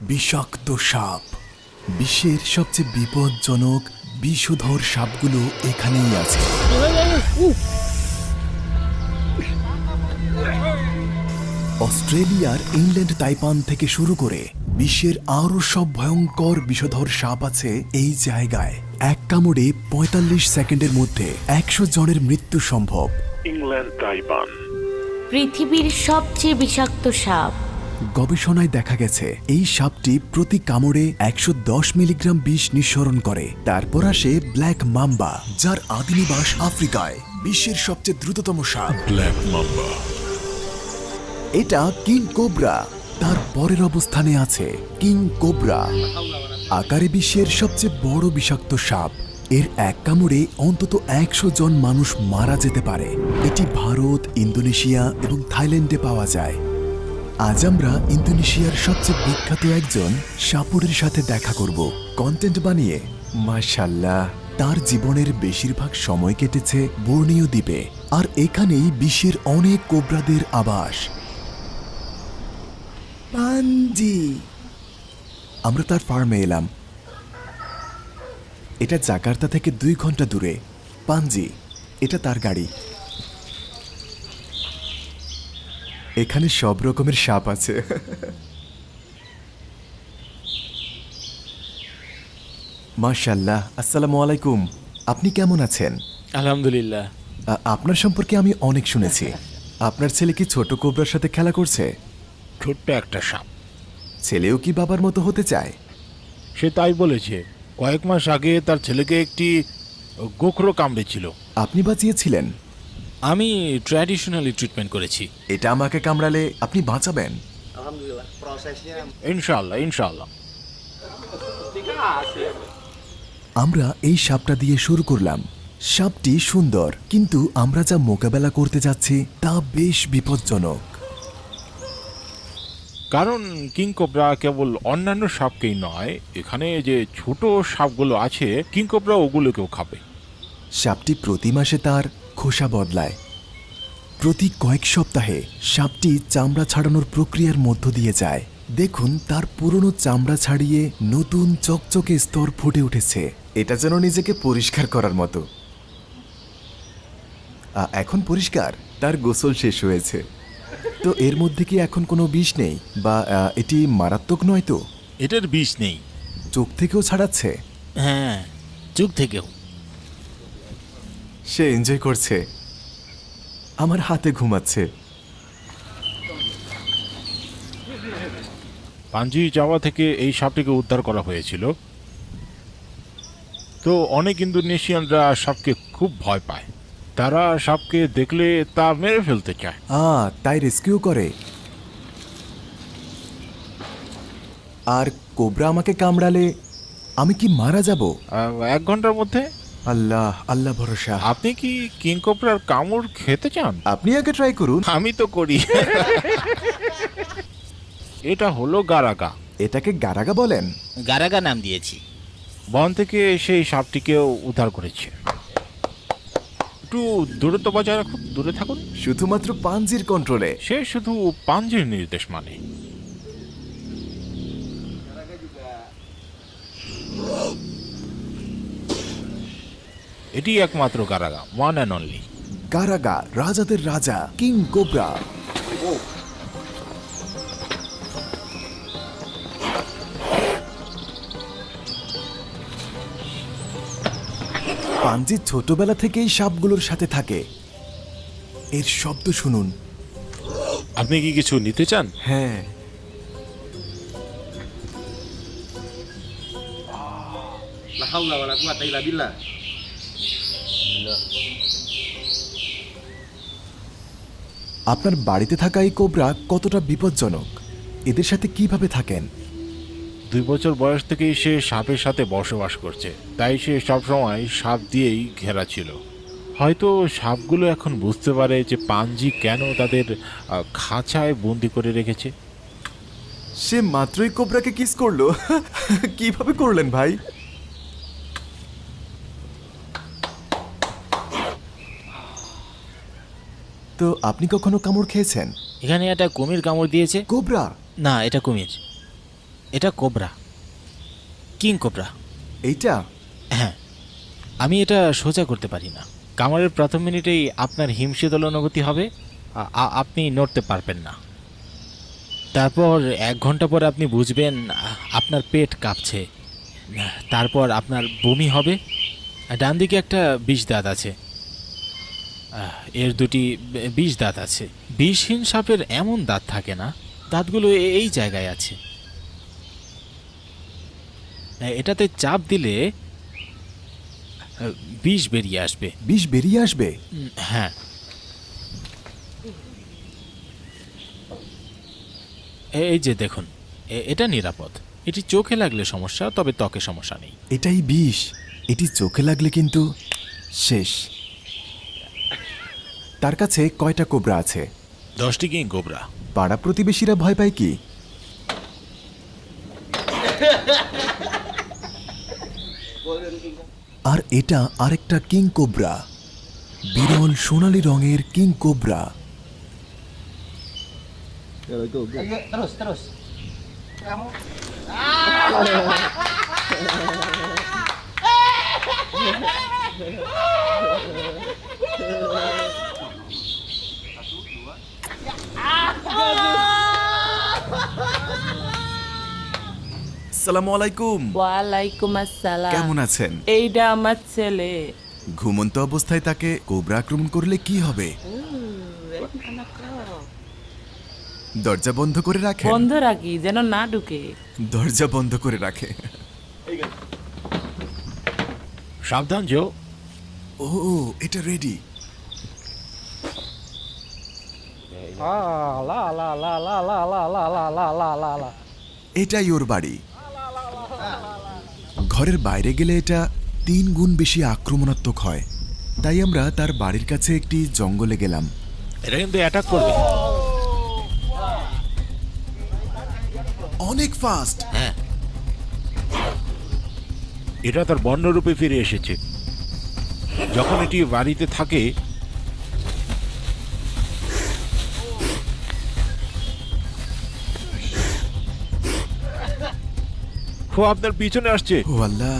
বিষাক্ত সাপ। বিশ্বের সবচেয়ে বিপজ্জনক বিষধর সাপগুলো এখানেই আছে। অস্ট্রেলিয়ার ইংল্যান্ড তাইপান থেকে শুরু করে বিশ্বের আরও সব ভয়ঙ্কর বিষধর সাপ আছে এই জায়গায়। এক কামড়ে পঁয়তাল্লিশ সেকেন্ডের মধ্যে একশো জনের মৃত্যু সম্ভব। ইংল্যান্ড তাইবান পৃথিবীর সবচেয়ে বিষাক্ত সাপ। গবেষণায় দেখা গেছে এই সাপটি প্রতি কামড়ে একশো দশ মিলিগ্রাম বিষ নিঃসরণ করে। তারপর আসে ব্ল্যাক মাম্বা যার আদিনিবাস আফ্রিকায় বিশ্বের সবচেয়ে দ্রুততম সাপ। Black mamba. এটা কিং কোবরা তার পরের অবস্থানে আছে কিং কোবরা। আকারে বিশ্বের সবচেয়ে বড় বিষাক্ত সাপ। এর এক কামড়ে অন্তত একশো জন মানুষ মারা যেতে পারে। এটি ভারত ইন্দোনেশিয়া এবং থাইল্যান্ডে পাওয়া যায়। আজ আমরা ইন্দোনেশিয়ার সবচেয়ে বিখ্যাত একজন সাপুরের সাথে দেখা করব। কন্টেন্ট বানিয়ে মাশাল্লাহ তার জীবনের বেশিরভাগ সময় কেটেছে বর্ণীয় দ্বীপে, আর এখানেই বিশ্বের অনেক কোবরাদের আবাস। পাঞ্জি আমরা তার ফার্মে এলাম। এটা জাকার্তা থেকে দুই ঘণ্টা দূরে। পাঞ্জি এটা তার গাড়ি। এখানে সব রকমের সাপ আছে। মাশাল্লাহ আসসালামু আলাইকুম। আপনি কেমন আছেন? আলহামদুলিল্লাহ। আ- আপনার সম্পর্কে আমি অনেক শুনেছি। আপনার ছেলে কি ছোট কোবরার সাথে খেলা করছে? ছোট্ট একটা সাপ। ছেলেও কি বাবার মতো হতে চায়? সে তাই বলেছে। কয়েক মাস আগে তার ছেলেকে একটি গোখরো কামড়েছিল। আপনি বাঁচিয়েছিলেন? আমি ট্র্যাডিশনালি ট্রিটমেন্ট করেছি। এটা আমাকে কামড়ালে আপনি বাঁচাবেন। Alhamdulillah prosesnya ইনশাল্লাহ ইনশাল্লাহ আমরা এই সাপটা দিয়ে শুরু করলাম। সাপটি সুন্দর কিন্তু আমরা যা মোকাবেলা করতে যাচ্ছি তা বেশ বিপজ্জনক। কারণ কিং কোবরা কেবল অন্যান্য সাপকেই নয় এখানে যে ছোট সাপগুলো আছে কিং কোবরা ওগুলোকেও খাবে। সাপটি প্রতি মাসে তার খোসা বদলায়। প্রতি কয়েক সপ্তাহে সাপটি চামড়া ছাড়ানোর প্রক্রিয়ার মধ্য দিয়ে যায়। দেখুন তার পুরনো চামড়া ছাড়িয়ে নতুন চকচকে স্তর ফুটে উঠেছে। এটা যেন নিজেকে পরিষ্কার করার মতো। এখন পরিষ্কার। তার গোসল শেষ হয়েছে। তো এর মধ্যে কি এখন কোনো বিষ নেই? বা এটি মারাত্মক নয় তো? এটার বিষ নেই। চোখ থেকেও ছাড়াচ্ছে? হ্যাঁ চোখ থেকেও। সে এনজয় করছে। আমার হাতে ঘুমাচ্ছে। পাঞ্জি যাওয়া থেকে এই সাপটিকে উদ্ধার করা হয়েছিল। তো অনেক ইন্দোনেশিয়ানরা সাপকে খুব ভয় পায়। তারা সাপকে দেখলে তা মেরে ফেলতে চায়। আ তাই রেস্কিউ করে। আর কোবরা আমাকে কামড়ালে আমি কি মারা যাব? এক ঘণ্টার মধ্যে আল্লাহ আল্লাহ ভরসা। আপনি কি কিংকোপরার কামড় খেতে চান? আপনি আগে ট্রাই করুন। আমি তো করি। এটা হলো গারাগা। এটাকে গারাগা বলেন। গারাগা নাম দিয়েছি। বন থেকে সেই সাপটিকেও উদ্ধার করেছে। একটু দূরত্ব বজায় রাখুন দূরে থাকুন। শুধুমাত্র পাঞ্জির কন্ট্রোলে সে শুধু পাঞ্জির নির্দেশ মানে। এটি একমাত্র কারাগা ওয়ান অ্যান্ড অনলি গারাগা রাজাদের রাজা কিং কোবরা। পাঞ্জি ছোটবেলা থেকেই সাপগুলোর সাথে থাকে। এর শব্দ শুনুন। আপনি কি কিছু নিতে চান? হ্যাঁ। La wala quwata illa billah. আপনার বাড়িতে থাকা এই কোবরা কতটা বিপজ্জনক? এদের সাথে কীভাবে থাকেন? দুই বছর বয়স থেকেই সে সাপের সাথে বসবাস করছে তাই সে সবসময় সাপ দিয়েই ঘেরা ছিল। হয়তো সাপগুলো এখন বুঝতে পারে যে পাঞ্জি কেন তাদের আহ, খাঁচায় বন্দি করে রেখেছে। সে মাত্রই কোবরাকে কিস করল। কীভাবে করলেন ভাই? তো আপনি কখনো কামড় খেয়েছেন? এখানে একটা কুমির কামড় দিয়েছে। কোবরা? না এটা কুমির। এটা কোবরা। King cobra. এইটা? হ্যাঁ। আমি এটা সোজা করতে পারি না। কামড়ের প্রথম মিনিটেই আপনার হিমশীতল অনুভূতি হবে। আ- আপনি নড়তে পারবেন না। তারপর এক ঘণ্টা পরে আপনি বুঝবেন আ, আপনার পেট কাঁপছে। তারপর আপনার বমি হবে। ডান দিকে একটা বিষ দাঁত আছে। এর দুটি বিষ দাঁত আছে। বিষহীন সাপের এমন দাঁত থাকে না দাঁতগুলো এই জায়গায় আছে। এটাতে চাপ দিলে বিষ বেরিয়ে আসবে। বিষ বেরিয়ে আসবে? হ্যাঁ। এই যে দেখুন এটা নিরাপদ। এটি চোখে লাগলে সমস্যা তবে ত্বকে সমস্যা নেই। এটাই বিষ। এটি চোখে লাগলে কিন্তু শেষ। তার কাছে কয়টা কোবরা আছে? দশটি কিং কোবরা? পাড়া প্রতিবেশীরা ভয় পায় কি? আর এটা আরেকটা কিং কোবরা। বিরল সোনালী রঙের কিং কোবরা। Terus, terus. সালামু আলাইকুম ওয়ালাইকুম আসসালাম কেমন আছেন এইটা আমার ছেলে ঘুমন্ত অবস্থায় তাকে কোবরা আক্রমণ করলে কি হবে দরজা বন্ধ করে রাখেন বন্ধ রাখি যেন না ঢুকে দরজা বন্ধ করে রাখে সাবধান জো ও এটা রেডি এটাই ওর বাড়ি ঘরের বাইরে গেলে এটা তিন গুণ বেশি আক্রমণাত্মক হয়। তাই আমরা তার বাড়ির কাছে একটি জঙ্গলে গেলাম। এটা কিন্তু অ্যাটাক করবে। অনেক ফাস্ট হ্যাঁ। এটা তার বর্ণরূপে ফিরে এসেছে। যখন এটি বাড়িতে থাকে ও আপনার পিছনে আসছে। ও আল্লাহ।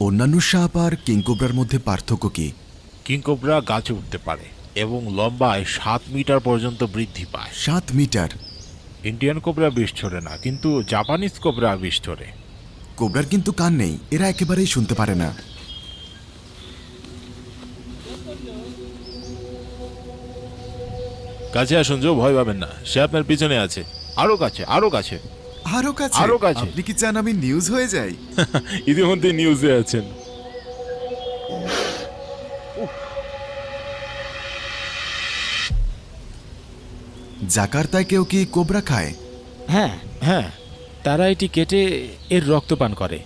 অন্যান্য সাপ আর কিংকোবরার মধ্যে পার্থক্য কি? কিংকোবরা গাছে উঠতে পারে এবং লম্বায় সাত মিটার পর্যন্ত বৃদ্ধি পায়। সাত মিটার। ইন্ডিয়ান কোবরা বিষ ছড়ে না কিন্তু জাপানিজ কোবরা বিষ ছড়ে। কোবরার কিন্তু কান নেই এরা একেবারেই শুনতে পারে না। কাছে আসুন জো ভয় পাবেন না সে আপনার পিছনে আছে। আরও কাছে আরও কাছে। আরও কাছে? আরও কাছে। আপনি কি চান আমি নিউজ হয়ে যাই? ইতিমধ্যে নিউজে আছেন। জাকার্তায় কেউ কি কোবরা খায়? হ্যাঁ হ্যাঁ তারা এটি কেটে এর রক্ত পান করে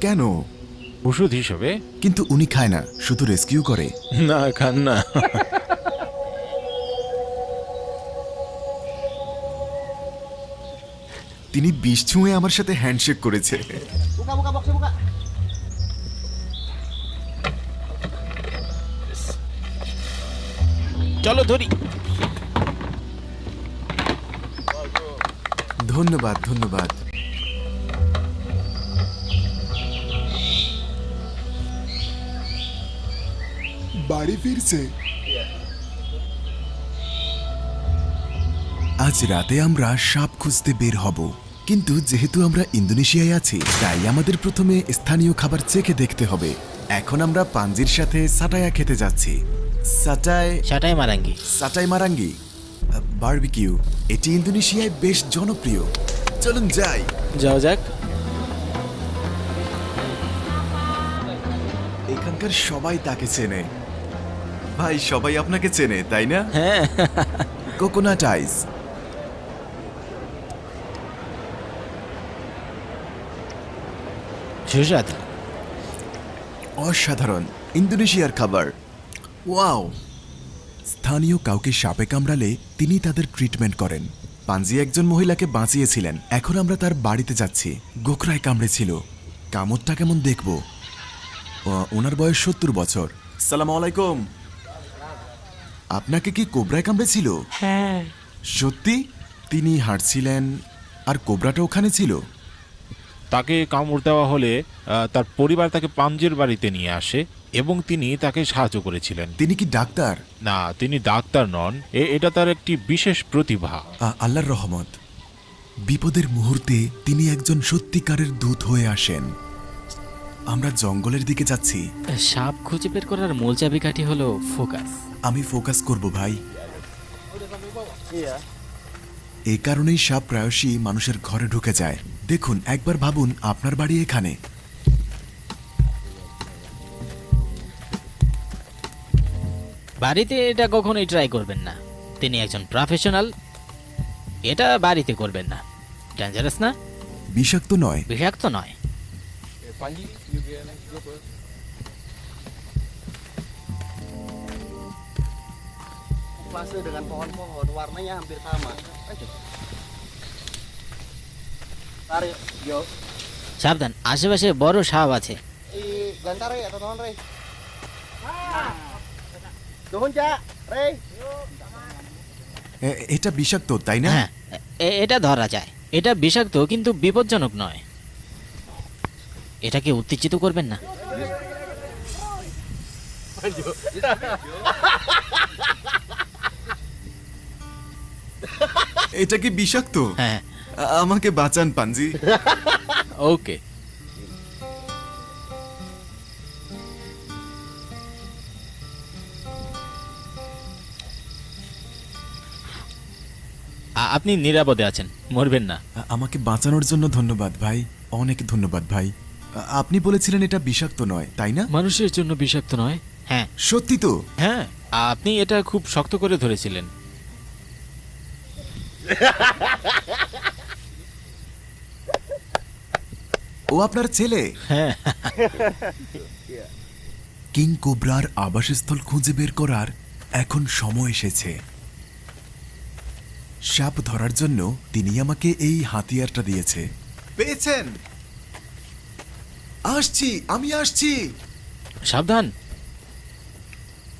কেন? ওষুধ হিসেবে? কিন্তু উনি খায় না শুধু রেস্কিউ করে। না খান না। তিনি বিষ ছুঁয়ে আমার সাথে হ্যান্ডশেক করেছে। চলো ধরি। ধন্যবাদ ধন্যবাদ। বাড়ি ফিরছে। আজ রাতে আমরা সাপ খুঁজতে বের হব। কিন্তু যেহেতু আমরা ইন্দোনেশিয়ায় আছি তাই আমাদের প্রথমে স্থানীয় খাবার চেখে দেখতে হবে। এখন আমরা পাঞ্জির সাথে সাটায়া খেতে যাচ্ছি। সাটায় সাটাই মারাঙ্গি সাটাই মারাঙ্গি বারবিকিউ এটি ইন্দোনেশিয়ায় বেশ জনপ্রিয়। চলুন যাই। যাও যাক। এখানকার সবাই তাকে চেনে। ভাই সবাই আপনাকে চেনে তাই না? হ্যাঁ। কোকোনাট আইস সুস্বাদ। অসাধারণ। ইন্দোনেশিয়ার খাবার। ওয়াও। স্থানীয় কাউকে সাপে কামড়ালে তিনি তাদের ট্রিটমেন্ট করেন। পাঞ্জি একজন মহিলাকে বাঁচিয়েছিলেন। এখন আমরা তার বাড়িতে যাচ্ছি। গোখরায় কামড়েছিল। কামড়টা কেমন দেখব? ওনার বয়স সত্তর বছর। সালাম আলাইকুম। আপনাকে কি কোবরায় কামড়েছিল? হ্যাঁ। সত্যি? তিনি হাঁটছিলেন আর কোবরাটা ওখানে ছিল? তাকে কামড় দেওয়া হলে তার পরিবার তাকে পাঞ্জের বাড়িতে নিয়ে আসে। এবং তিনি তাকে সাহায্য করেছিলেন। তিনি কি ডাক্তার? না তিনি ডাক্তার নন। এ- এটা তার একটি বিশেষ প্রতিভা। আ- আল্লাহর রহমত। বিপদের মুহূর্তে তিনি একজন সত্যিকারের দূত হয়ে আসেন। আমরা জঙ্গলের দিকে যাচ্ছি। সাপ খুঁজে বের করার মূল চাবিকাঠি হলো ফোকাস। আমি ফোকাস করব ভাই। এই কারণেই সাপ প্রায়শই মানুষের ঘরে ঢুকে যায়। দেখুন একবার ভাবুন আপনার বাড়ি এখানে। বাড়িতে এটা কখনোই ট্রাই করবেন না তিনি একজন প্রফেশনাল এটা বাড়িতে করবেন না ডেঞ্জারাস না বিষাক্ত নয় বিষাক্ত নয় Fase dengan pohon-pohon warnanya hampir sama. Ayo. Tarik, yo. সাবধান আশেপাশে বড় সাপ আছে Eh, gantar ya, teman Rey. এ- এটা বিষাক্ত তাই না? হ্যাঁ এ- এটা ধরা যায়। এটা বিষাক্ত কিন্তু বিপজ্জনক নয়। এটাকে উত্তেজিত করবেন না। এটা কি বিষাক্ত? হ্যাঁ। আ- আমাকে বাঁচান পাঞ্জি ওকে। আপনি নিরাপদে আছেন মরবেন না। আমাকে বাঁচানোর জন্য ধন্যবাদ ভাই অনেক ধন্যবাদ ভাই। আপনি বলেছিলেন এটা বিষাক্ত নয় তাই না? মানুষের জন্য বিষাক্ত নয়? হ্যাঁ। সত্যি তো? হ্যাঁ আপনি এটা খুব শক্ত করে ধরেছিলেন। ও আপনার ছেলে? হ্যাঁ। কিং কোবরার আবাসস্থল খুঁজে বের করার এখন সময় এসেছে। সাপ ধরার জন্য তিনি আমাকে এই হাতিয়ারটা দিয়েছে। পেয়েছেন। আসছি আমি আসছি। সাবধান।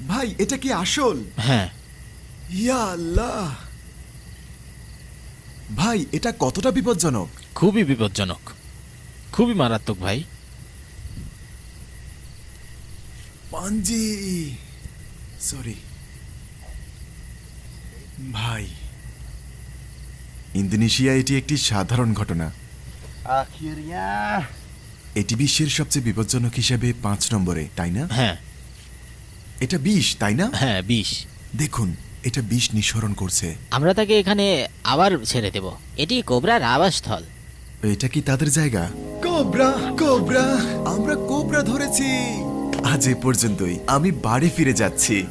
ভাই এটা কি আসল? হ্যাঁ। ইয়া আল্লাহ। ভাই এটা কতটা বিপজ্জনক? খুবই বিপজ্জনক। খুবই মারাত্মক ভাই। পাঞ্জি সরি। ভাই ইন্দোনেশিয়া এটি একটি সাধারণ ঘটনা। এটি বিশ্বের সবচেয়ে বিপজ্জনক হিসেবে পাঁচ নম্বরে তাই না? হ্যাঁ। এটা বিষ তাই না? হ্যাঁ বিষ। দেখুন এটা বিষ নিঃসরণ করছে। আমরা তাকে এখানে আবার ছেড়ে দেব। এটি কোবরার আবাসস্থল। এটা কি তাদের জায়গা? কোবরা কোবরা আমরা কোবরা ধরেছি। আজ এ পর্যন্তই। আমি বাড়ি ফিরে যাচ্ছি।